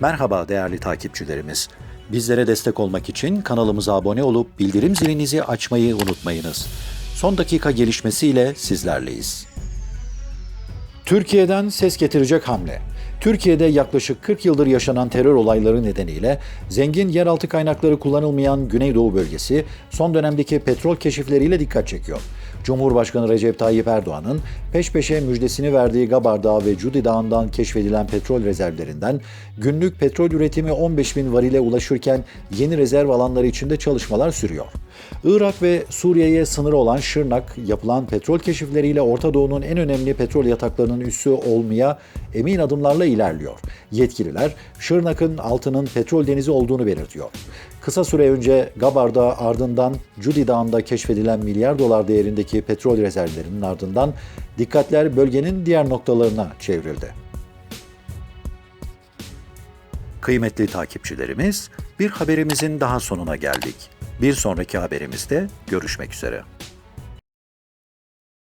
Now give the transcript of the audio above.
Merhaba değerli takipçilerimiz. Bizlere destek olmak için kanalımıza abone olup bildirim zilinizi açmayı unutmayınız. Son dakika gelişmesiyle sizlerleyiz. Türkiye'den ses getirecek hamle. Türkiye'de yaklaşık 40 yıldır yaşanan terör olayları nedeniyle zengin yeraltı kaynakları kullanılmayan Güneydoğu bölgesi son dönemdeki petrol keşifleriyle dikkat çekiyor. Cumhurbaşkanı Recep Tayyip Erdoğan'ın peş peşe müjdesini verdiği Gabar ve Cudi Dağı'ndan keşfedilen petrol rezervlerinden günlük petrol üretimi 15 bin varile ulaşırken yeni rezerv alanları içinde çalışmalar sürüyor. Irak ve Suriye'ye sınırı olan Şırnak, yapılan petrol keşifleriyle Orta Doğu'nun en önemli petrol yataklarının üssü olmaya emin adımlarla ilerliyor. Yetkililer, Şırnak'ın altının petrol denizi olduğunu belirtiyor. Kısa süre önce Gabar'da ardından Cudi Dağı'nda keşfedilen milyar dolar değerindeki petrol rezervlerinin ardından dikkatler bölgenin diğer noktalarına çevrildi. Kıymetli takipçilerimiz, bir haberimizin daha sonuna geldik. Bir sonraki haberimizde görüşmek üzere.